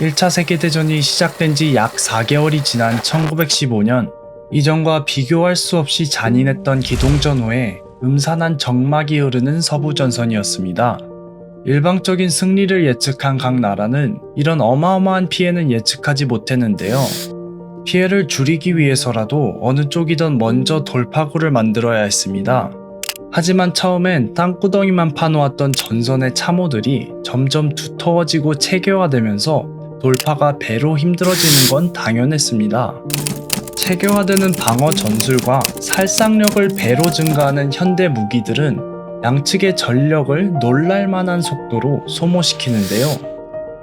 1차 세계대전이 시작된 지 약 4개월이 지난 1915년 이전과 비교할 수 없이 잔인했던 기동전 후에 음산한 정막이 흐르는 서부 전선이었습니다. 일방적인 승리를 예측한 각 나라는 이런 어마어마한 피해는 예측하지 못했는데요. 피해를 줄이기 위해서라도 어느 쪽이든 먼저 돌파구를 만들어야 했습니다. 하지만 처음엔 땅구덩이만 파놓았던 전선의 참호들이 점점 두터워지고 체계화되면서 돌파가 배로 힘들어지는 건 당연했습니다. 체계화되는 방어 전술과 살상력을 배로 증가하는 현대 무기들은 양측의 전력을 놀랄만한 속도로 소모시키는데요.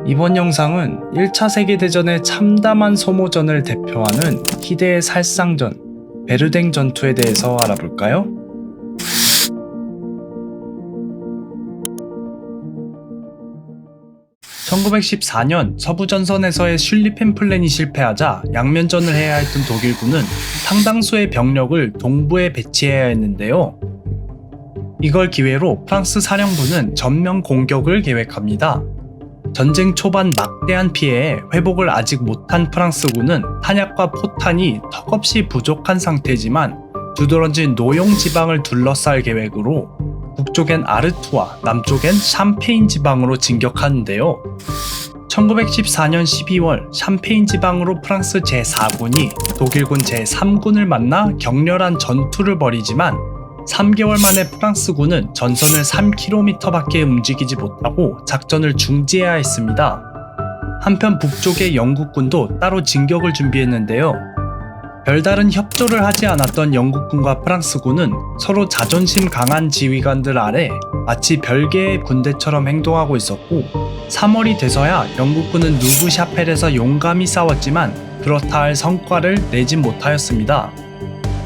이번 영상은 1차 세계대전의 참담한 소모전을 대표하는 희대의 살상전, 베르댕 전투에 대해서 알아볼까요? 1914년 서부전선에서의 슐리펜 플랜이 실패하자 양면전을 해야 했던 독일군은 상당수의 병력을 동부에 배치해야 했는데요. 이걸 기회로 프랑스 사령부는 전면 공격을 계획합니다. 전쟁 초반 막대한 피해에 회복을 아직 못한 프랑스군은 탄약과 포탄이 턱없이 부족한 상태지만 두드러진 노용 지방을 둘러쌀 계획으로 북쪽엔 아르투아, 남쪽엔 샴페인 지방으로 진격하는데요. 1914년 12월 샴페인 지방으로 프랑스 제4군이 독일군 제3군을 만나 격렬한 전투를 벌이지만 3개월 만에 프랑스군은 전선을 3km밖에 움직이지 못하고 작전을 중지해야 했습니다. 한편 북쪽의 영국군도 따로 진격을 준비했는데요. 별다른 협조를 하지 않았던 영국군과 프랑스군은 서로 자존심 강한 지휘관들 아래 마치 별개의 군대처럼 행동하고 있었고 3월이 돼서야 영국군은 누브 샤펠에서 용감히 싸웠지만 그렇다 할 성과를 내진 못하였습니다.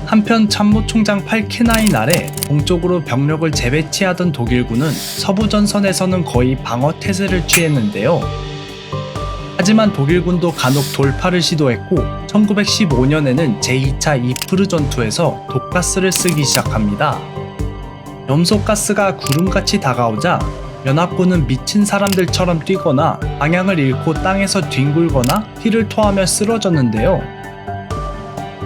한편 참모총장 팔케나인 아래 동쪽으로 병력을 재배치하던 독일군은 서부 전선에서는 거의 방어 태세를 취했는데요. 하지만 독일군도 간혹 돌파를 시도했고 1915년에는 제2차 이프르 전투에서 독가스를 쓰기 시작합니다. 염소가스가 구름같이 다가오자 연합군은 미친 사람들처럼 뛰거나 방향을 잃고 땅에서 뒹굴거나 피를 토하며 쓰러졌는데요.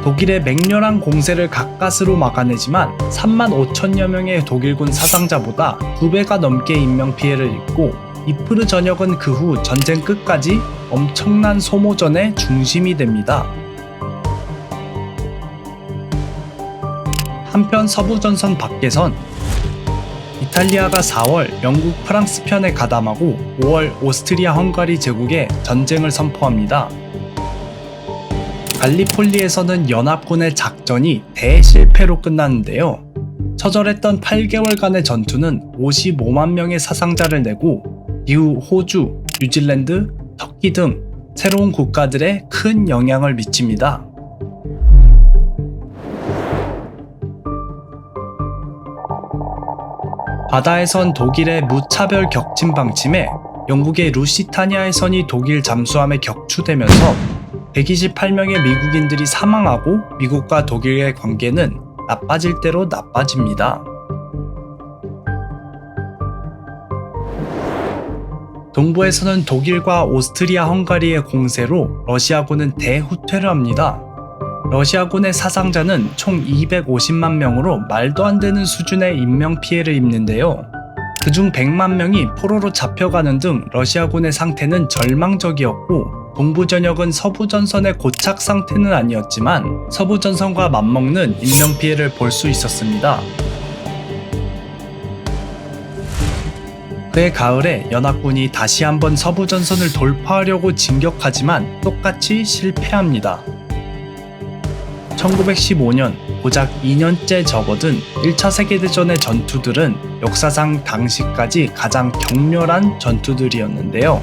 독일의 맹렬한 공세를 가까스로 막아내지만 3만 5천여 명의 독일군 사상자보다 2배가 넘게 인명피해를 입고 이프르 전역은 그 후 전쟁 끝까지 엄청난 소모전의 중심이 됩니다. 한편 서부전선 밖에선 이탈리아가 4월 영국 프랑스 편에 가담하고 5월 오스트리아 헝가리 제국에 전쟁을 선포합니다. 갈리폴리에서는 연합군의 작전이 대실패로 끝났는데요. 처절했던 8개월간의 전투는 55만 명의 사상자를 내고 이후 호주, 뉴질랜드, 터키 등 새로운 국가들에 큰 영향을 미칩니다. 바다에선 독일의 무차별 격침 방침에 영국의 루시타니아의 선이 독일 잠수함에 격추되면서 128명의 미국인들이 사망하고 미국과 독일의 관계는 나빠질 대로 나빠집니다. 동부에서는 독일과 오스트리아 헝가리의 공세로 러시아군은 대후퇴를 합니다. 러시아군의 사상자는 총 250만 명으로 말도 안 되는 수준의 인명 피해를 입는데요. 그중 100만 명이 포로로 잡혀가는 등 러시아군의 상태는 절망적이었고 동부 전역은 서부 전선의 고착 상태는 아니었지만 서부 전선과 맞먹는 인명 피해를 볼 수 있었습니다. 그해 가을에 연합군이 다시 한번 서부 전선을 돌파하려고 진격하지만 똑같이 실패합니다. 1915년 고작 2년째 접어든 1차 세계대전의 전투들은 역사상 당시까지 가장 격렬한 전투들이었는데요.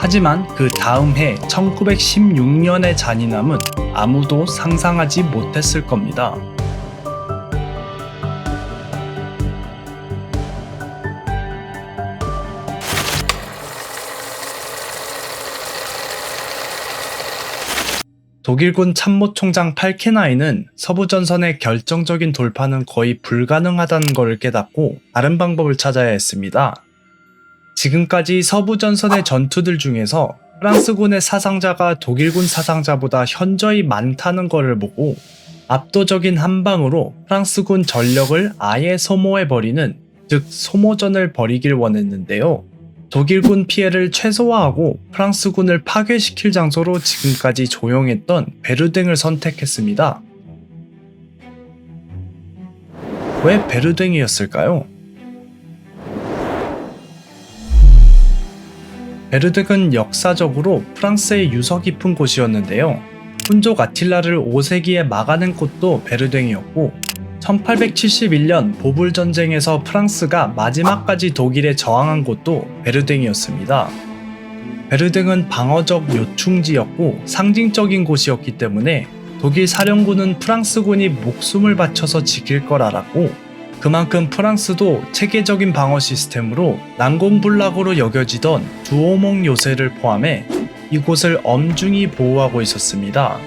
하지만 그 다음 해 1916년의 잔인함은 아무도 상상하지 못했을 겁니다. 독일군 참모총장 팔케나이는 서부전선의 결정적인 돌파는 거의 불가능하다는 것을 깨닫고 다른 방법을 찾아야 했습니다. 지금까지 서부전선의 전투들 중에서 프랑스군의 사상자가 독일군 사상자보다 현저히 많다는 것을 보고 압도적인 한 방으로 프랑스군 전력을 아예 소모해버리는 즉 소모전을 벌이길 원했는데요. 독일군 피해를 최소화하고 프랑스군을 파괴시킬 장소로 지금까지 조용했던 베르댕을 선택했습니다. 왜 베르댕이었을까요? 베르댕은 역사적으로 프랑스의 유서 깊은 곳이었는데요. 훈족 아틸라를 5세기에 막아낸 곳도 베르댕이었고 1871년 보불 전쟁에서 프랑스가 마지막까지 독일에 저항한 곳도 베르댕이었습니다. 베르댕은 방어적 요충지였고 상징적인 곳이었기 때문에 독일 사령부는 프랑스군이 목숨을 바쳐서 지킬 걸 알았고 그만큼 프랑스도 체계적인 방어 시스템으로 난공불락으로 여겨지던 두오몽 요새를 포함해 이곳을 엄중히 보호하고 있었습니다.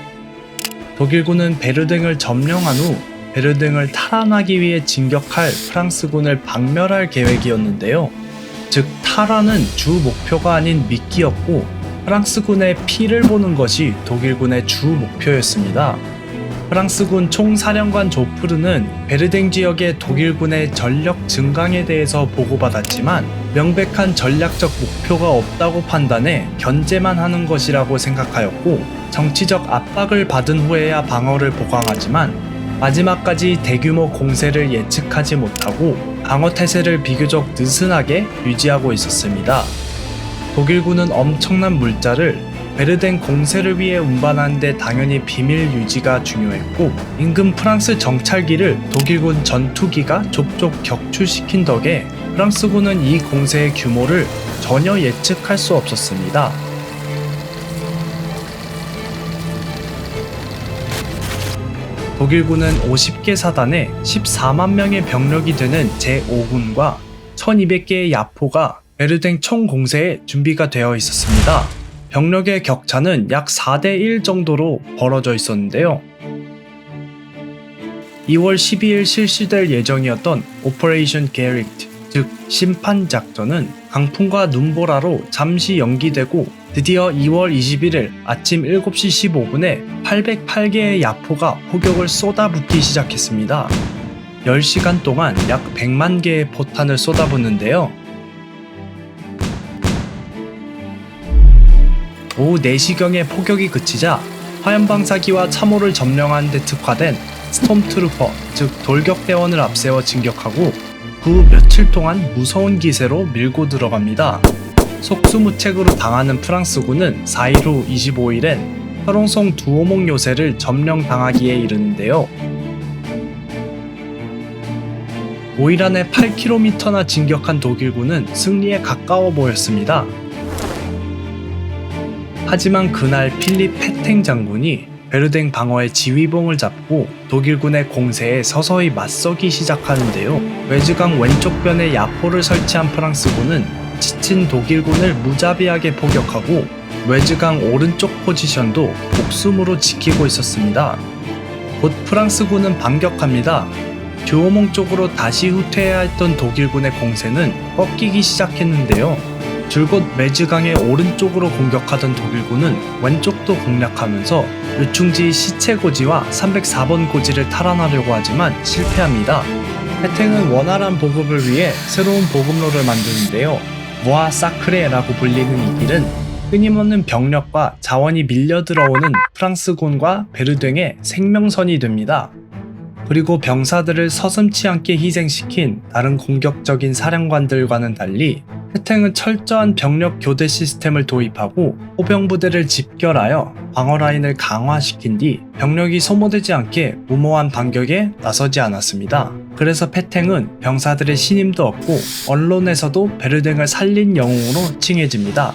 독일군은 베르댕을 점령한 후 베르댕을 탈환하기 위해 진격할 프랑스군을 박멸할 계획이었는데요. 즉 탈환은 주 목표가 아닌 미끼였고 프랑스군의 피를 보는 것이 독일군의 주 목표였습니다. 프랑스군 총사령관 조프르는 베르댕 지역의 독일군의 전력 증강에 대해서 보고받았지만 명백한 전략적 목표가 없다고 판단해 견제만 하는 것이라고 생각하였고 정치적 압박을 받은 후에야 방어를 보강하지만 마지막까지 대규모 공세를 예측하지 못하고 방어 태세를 비교적 느슨하게 유지하고 있었습니다. 독일군은 엄청난 물자를 베르댕 공세를 위해 운반하는데 당연히 비밀 유지가 중요했고 인근 프랑스 정찰기를 독일군 전투기가 족족 격추시킨 덕에 프랑스군은 이 공세의 규모를 전혀 예측할 수 없었습니다. 독일군은 50개 사단에 14만 명의 병력이 되는 제5군과 1200개의 야포가 베르댕 총 공세에 준비가 되어 있었습니다. 병력의 격차는 약 4대1 정도로 벌어져 있었는데요. 2월 12일 실시될 예정이었던 오퍼레이션 게릭트, 즉 심판 작전은 강풍과 눈보라로 잠시 연기되고 드디어 2월 21일 아침 7시 15분에 808개의 야포가 포격을 쏟아붓기 시작했습니다. 10시간 동안 약 100만 개의 포탄을 쏟아붓는데요. 오후 4시경에 포격이 그치자 화염방사기와 참호를 점령하는 데 특화된 스톰트루퍼, 즉 돌격대원을 앞세워 진격하고 그 며칠 동안 무서운 기세로 밀고 들어갑니다. 속수무책으로 당하는 프랑스군은 4일 후 25일엔 혈옹성 두오목 요새를 점령당하기에 이르는데요. 5일 안에 8km나 진격한 독일군은 승리에 가까워 보였습니다. 하지만 그날 필립 페탱 장군이 베르댕 방어의 지휘봉을 잡고 독일군의 공세에 서서히 맞서기 시작하는데요. 웨즈강 왼쪽 변에 야포를 설치한 프랑스군은 지친 독일군을 무자비하게 포격하고 웨즈강 오른쪽 포지션도 목숨으로 지키고 있었습니다. 곧 프랑스군은 반격합니다. 듀오몽 쪽으로 다시 후퇴해야 했던 독일군의 공세는 꺾이기 시작했는데요. 줄곧 메즈강의 오른쪽으로 공격하던 독일군은 왼쪽도 공략하면서 유충지 시체 고지와 304번 고지를 탈환하려고 하지만 실패합니다. 해탱은 원활한 보급을 위해 새로운 보급로를 만드는데요. 모아 사크레라고 불리는 이 길은 끊임없는 병력과 자원이 밀려 들어오는 프랑스군과 베르댕의 생명선이 됩니다. 그리고 병사들을 서슴치 않게 희생시킨 다른 공격적인 사령관들과는 달리 해탱은 철저한 병력 교대 시스템을 도입하고 호병부대를 집결하여 방어 라인을 강화시킨 뒤 병력이 소모되지 않게 무모한 반격에 나서지 않았습니다. 그래서 패탱은 병사들의 신임도 얻고 언론에서도 베르댕을 살린 영웅으로 칭해집니다.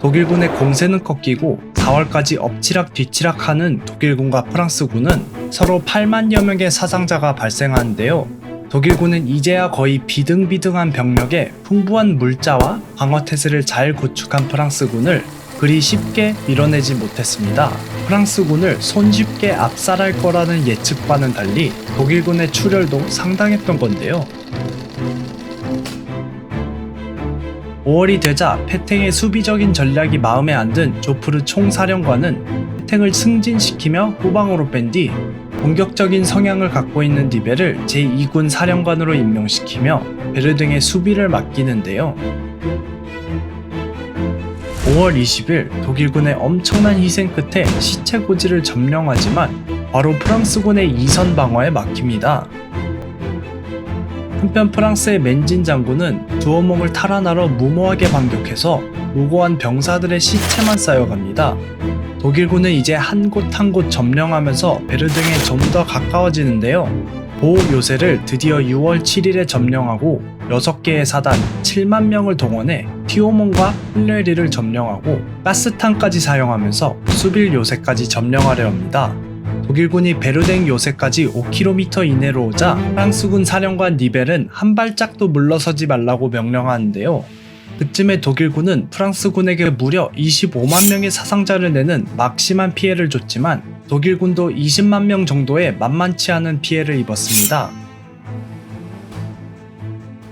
독일군의 공세는 꺾이고 4월까지 엎치락 뒤치락하는 독일군과 프랑스군은 서로 8만여 명의 사상자가 발생하는데요. 독일군은 이제야 거의 비등비등한 병력에 풍부한 물자와 방어 태세를 잘 구축한 프랑스군을 그리 쉽게 밀어내지 못했습니다. 프랑스군을 손쉽게 압살할 거라는 예측과는 달리 독일군의 출혈도 상당했던 건데요. 5월이 되자 패탱의 수비적인 전략이 마음에 안 든 조프르 총사령관은 패탱을 승진시키며 후방으로 뺀 뒤 공격적인 성향을 갖고 있는 니벨을 제2군 사령관으로 임명시키며 베르등의 수비를 맡기는데요. 5월 20일 독일군의 엄청난 희생 끝에 시체 고지를 점령하지만 바로 프랑스군의 이선 방어에 막힙니다. 한편 프랑스의 맨진 장군은 두어몽을 탈환하러 무모하게 반격해서 무고한 병사들의 시체만 쌓여갑니다. 독일군은 이제 한 곳 한 곳 점령하면서 베르등에 좀 더 가까워지는데요. 보호 요새를 드디어 6월 7일에 점령하고 6개의 사단 7만 명을 동원해 티오몬과 플레리를 점령하고 가스탄까지 사용하면서 수빌 요새까지 점령하려 합니다. 독일군이 베르댕 요새까지 5km 이내로 오자 프랑스군 사령관 니벨은 한 발짝도 물러서지 말라고 명령하는데요. 그쯤에 독일군은 프랑스군에게 무려 25만 명의 사상자를 내는 막심한 피해를 줬지만 독일군도 20만 명 정도의 만만치 않은 피해를 입었습니다.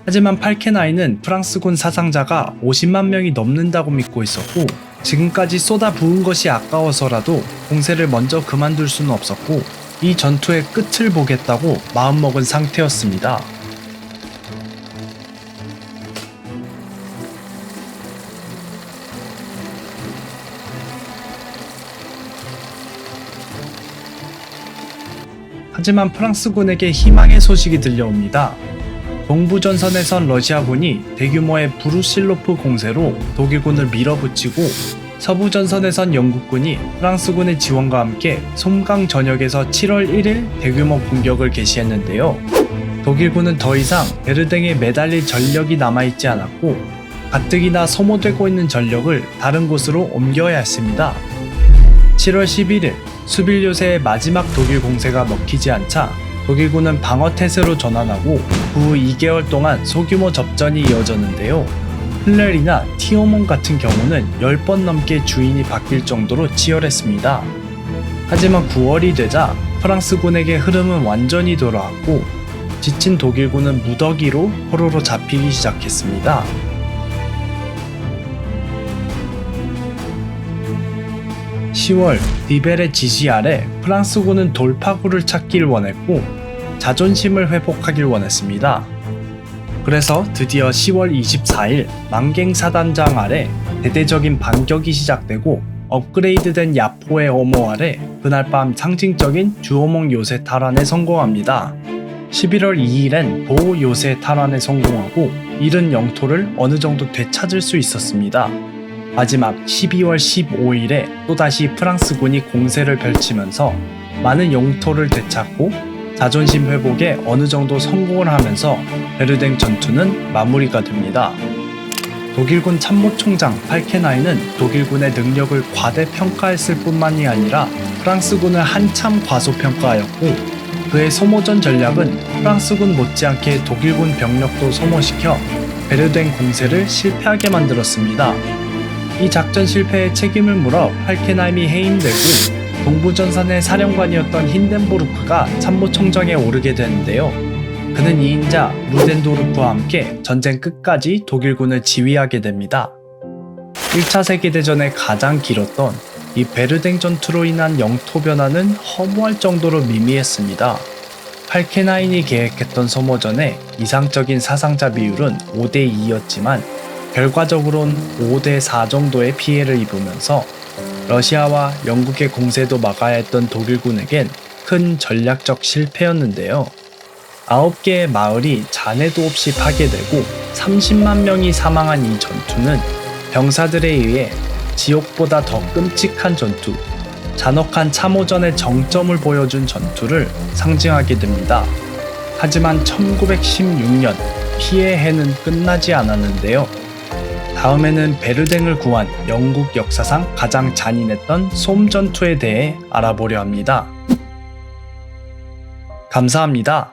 하지만 팔케나이는 프랑스군 사상자가 50만 명이 넘는다고 믿고 있었고 지금까지 쏟아 부은 것이 아까워서라도 공세를 먼저 그만둘 수는 없었고 이 전투의 끝을 보겠다고 마음먹은 상태였습니다. 하지만 프랑스군에게 희망의 소식이 들려옵니다. 동부 전선에선 러시아군이 대규모의 브루실로프 공세로 독일군을 밀어붙이고 서부 전선에선 영국군이 프랑스군의 지원과 함께 솜강 전역에서 7월 1일 대규모 공격을 개시했는데요. 독일군은 더 이상 베르댕에 매달릴 전력이 남아있지 않았고 가뜩이나 소모되고 있는 전력을 다른 곳으로 옮겨야 했습니다. 7월 11일 수빌 요새의 마지막 독일 공세가 먹히지 않자 독일군은 방어 태세로 전환하고 그후 2개월 동안 소규모 접전이 이어졌는데요. 플레리나 티오몬 같은 경우는 10번 넘게 주인이 바뀔 정도로 치열했습니다. 하지만 9월이 되자 프랑스군에게 흐름은 완전히 돌아왔고 지친 독일군은 무더기로 포로로 잡히기 시작했습니다. (10월) 리벨의 지시 아래 프랑스군은 돌파구를 찾길 원했고 자존심을 회복하길 원했습니다. 그래서 드디어 10월 24일 망갱사단장 아래 대대적인 반격이 시작되고 업그레이드된 야포의 어모 아래 그날 밤 상징적인 주호몽 요새 탈환에 성공합니다. 11월 2일엔 보호 요새 탈환에 성공하고 잃은 영토를 어느 정도 되찾을 수 있었습니다. 마지막 12월 15일에 또다시 프랑스군이 공세를 펼치면서 많은 영토를 되찾고 자존심 회복에 어느 정도 성공을 하면서 베르댕 전투는 마무리가 됩니다. 독일군 참모총장 팔케나이는 독일군의 능력을 과대평가했을 뿐만이 아니라 프랑스군을 한참 과소평가하였고 그의 소모전 전략은 프랑스군 못지않게 독일군 병력도 소모시켜 베르댕 공세를 실패하게 만들었습니다. 이 작전 실패에 책임을 물어 팔케나임이 해임되고 동부전선의 사령관이었던 힌덴부르크가 참모총장에 오르게 되는데요. 그는 2인자 루덴도르프와 함께 전쟁 끝까지 독일군을 지휘하게 됩니다. 1차 세계대전에 가장 길었던 이 베르댕 전투로 인한 영토 변화는 허무할 정도로 미미했습니다. 팔케나인이 계획했던 소모전의 이상적인 사상자 비율은 5대 2였지만 결과적으론 5대 4 정도의 피해를 입으면서 러시아와 영국의 공세도 막아야 했던 독일군에겐 큰 전략적 실패였는데요. 9개의 마을이 잔해도 없이 파괴되고 30만 명이 사망한 이 전투는 병사들에 의해 지옥보다 더 끔찍한 전투, 잔혹한 참호전의 정점을 보여준 전투를 상징하게 됩니다. 하지만 1916년 피해 해는 끝나지 않았는데요. 다음에는 베르댕을 구한 영국 역사상 가장 잔인했던 솜 전투에 대해 알아보려 합니다. 감사합니다.